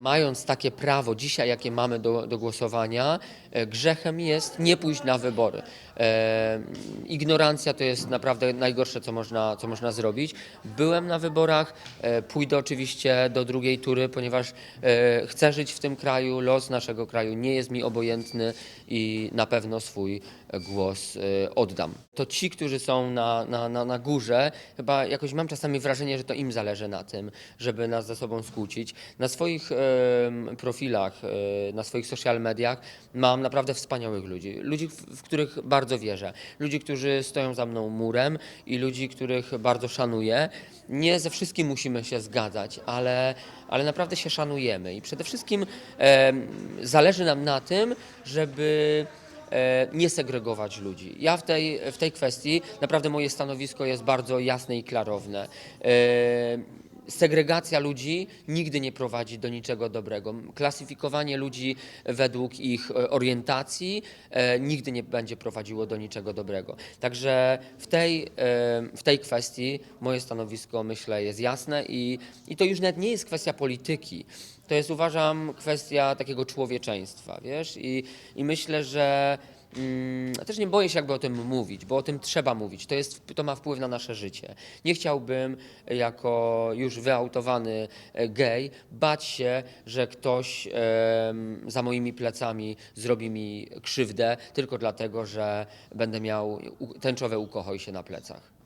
Mając takie prawo dzisiaj, jakie mamy do, do głosowania, e, grzechem jest nie pójść na wybory. E, ignorancja to jest naprawdę najgorsze, co można, co można zrobić. Byłem na wyborach, e, pójdę oczywiście do drugiej tury, ponieważ e, chcę żyć w tym kraju, los naszego kraju nie jest mi obojętny i na pewno swój głos e, oddam. To ci, którzy są na, na, na, na górze, chyba jakoś mam czasami wrażenie, że to im zależy na tym, żeby nas ze sobą skłócić. Na swoich em, profilach, e, na swoich social mediach mam naprawdę wspaniałych ludzi. Ludzi, w, których bardzo wierzę. Ludzi, którzy stoją za mną murem i ludzi, których bardzo szanuję. Nie ze wszystkim musimy się zgadzać, ale, ale naprawdę się szanujemy. I przede wszystkim zależy nam na tym, żeby e, nie segregować ludzi. Ja w tej, w tej kwestii naprawdę moje stanowisko jest bardzo jasne i klarowne. Segregacja ludzi nigdy nie prowadzi do niczego dobrego. Klasyfikowanie ludzi według ich e, orientacji e, nigdy nie będzie prowadziło do niczego dobrego. Także w tej, e, w tej kwestii moje stanowisko myślę jest jasne i, i to już nawet nie jest kwestia polityki. To jest uważam kwestia takiego człowieczeństwa, wiesz? I, i myślę, że Mm, też nie boję się jakby o tym mówić, bo o tym trzeba mówić. To, jest, to ma wpływ na nasze życie. Nie chciałbym jako już wyautowany e, gej bać się, że ktoś za moimi plecami zrobi mi krzywdę tylko dlatego, że będę miał tęczowe ukochoj się na plecach.